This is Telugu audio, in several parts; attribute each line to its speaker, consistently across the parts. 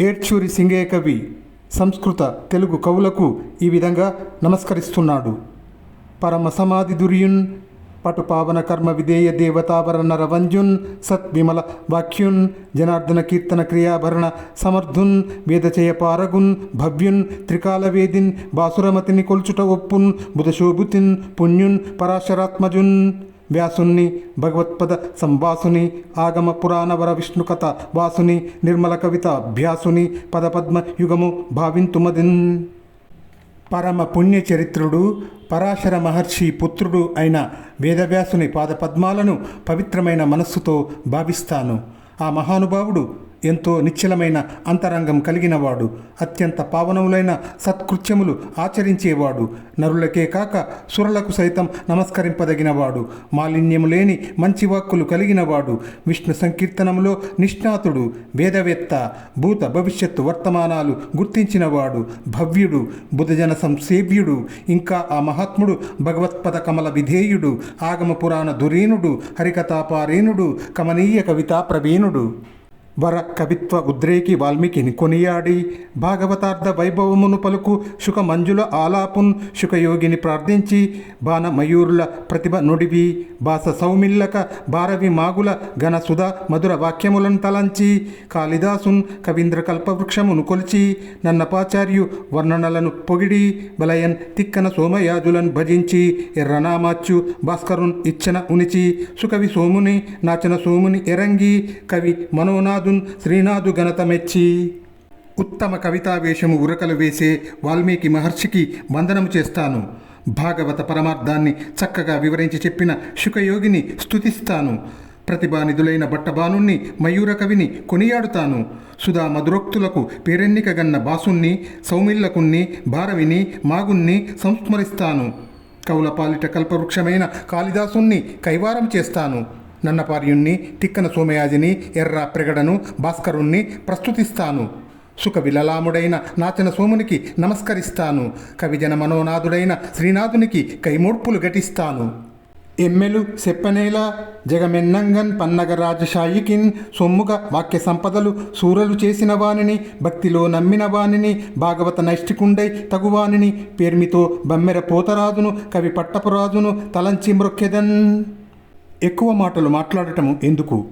Speaker 1: ఏడ్చూరి సింగయ్య కవి సంస్కృత తెలుగు కవులకు ఈ విధంగా నమస్కరిస్తున్నాడు. పరమ సమాధి దుర్యున్ పటు పావన కర్మ విధేయ దేవతాభరణ రవంజున్ సత్ విమల వాక్యున్ జనార్దన కీర్తన క్రియాభరణ సమర్థున్ వేదచయ పారగున్ భవ్యున్ త్రికాలవేదిన్ బాసురమతిని కొల్చుట ఒప్పున్ బుధశోభుతిన్ పుణ్యున్ పరాశరాత్మజున్. వ్యాసుని భగవత్పద సంవాసుని ఆగమ పురాణవర విష్ణుకథ విష్ణు కథ వాసుని నిర్మల కవిత అభ్యాసుని పదపద్మ యుగము భావింతుమదిన్. పరమ పుణ్యచరిత్రుడు పరాశర మహర్షి పుత్రుడు అయిన వేదవ్యాసుని పాదపద్మాలను పవిత్రమైన మనస్సుతో భావిస్తాను. ఆ మహానుభావుడు ఎంతో నిశ్చలమైన అంతరంగం కలిగినవాడు అత్యంత పావనములైన సత్కృత్యములు ఆచరించేవాడు నరులకే కాక సురలకు సైతం నమస్కరింపదగినవాడు మాలిన్యము లేని మంచి వాక్కులు కలిగినవాడు విష్ణు సంకీర్తనములో నిష్ణాతుడు వేదవేత్త భూత భవిష్యత్తు వర్తమానాలు గుర్తించినవాడు భవ్యుడు బుధజన సంసేవ్యుడు ఇంకా ఆ మహాత్ముడు భగవత్పద కమల విధేయుడు ఆగమ పురాణ ధురీనుడు హరికథాపారేణుడు కమనీయ కవితా ప్రవీణుడు. వర కవిత్వ ఉద్రేకి వాల్మీకిని కొనియాడి భాగవతార్థ వైభవమును పలుకు శుక మంజుల ఆలాపున్ శుకయోగిని ప్రార్థించి బాణ మయూరుల ప్రతిభ నుడివి బాస సౌమిల్లక భారవి మాగుల ఘన సుధ మధుర వాక్యములను తలంచి కాళిదాసున్ కవీంద్ర కల్పవృక్షమును కొలిచి నన్నపాచార్యు వర్ణనలను పొగిడి బలయన్ తిక్కన సోమయాజులను భజించి ఎర్రనామాచ్చు భాస్కరున్ ఇచ్చన ఉనిచి సుకవి సోముని నాచన సోముని ఎరంగి కవి శ్రీనాథున్ శ్రీనాథు ఘనత మెచ్చి ఉత్తమ కవితావేషము ఉరకలు వేసే వాల్మీకి మహర్షికి వందనము చేస్తాను. భాగవత పరమార్థాన్ని చక్కగా వివరించి చెప్పిన శుకయోగిని స్తుతిస్తాను. ప్రతిభానిధులైన బట్టబానుణ్ణి మయూర కవిని కొనియాడుతాను. సుధా మధురోక్తులకు పేరెన్నికగన్న బాసుణ్ణి సౌమిల్లకుణ్ణి భారవిని మాగుణ్ణి సంస్మరిస్తాను. కౌలపాలిట కల్పవృక్షమైన కాళిదాసుణ్ణి కైవారం చేస్తాను. నన్నపార్యుణ్ణి తిక్కన సోమయాజిని ఎర్ర ప్రగడను భాస్కరుణ్ణి ప్రస్తుతిస్తాను. సుఖ విలలాముడైన నాచన సోమునికి నమస్కరిస్తాను. కవిజన మనోనాథుడైన శ్రీనాథునికి కైమూర్పులు ఘటిస్తాను. ఎమ్మెలు సెప్పనేలా జగమెన్నంగన్ పన్నగ రాజశాయికిన్ సొమ్ముగ వాక్య సంపదలు సూరలు చేసిన వానిని భక్తిలో నమ్మిన వానిని భాగవత నైష్టికుండై తగువానిని పేర్మితో బమ్మెర పోతరాజును కవి పట్టపురాజును తలంచి మృక్కెదన్ ఎక్కువ మాటలు మాట్లాడటము ఎందుకు?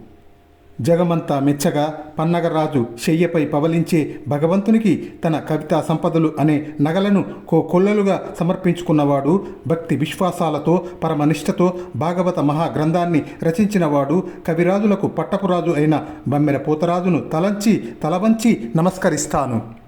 Speaker 1: జగమంతా మెచ్చగా పన్నగరాజు శయ్యపై పవలించే భగవంతునికి తన కవితా సంపదలు అనే నగలను కో కొల్లలుగా సమర్పించుకున్నవాడు భక్తి విశ్వాసాలతో పరమనిష్టతో భాగవత మహాగ్రంథాన్ని రచించినవాడు కవిరాజులకు పట్టపురాజు అయిన బమ్మెర పోతరాజును తలంచి తలవంచి నమస్కరిస్తాను.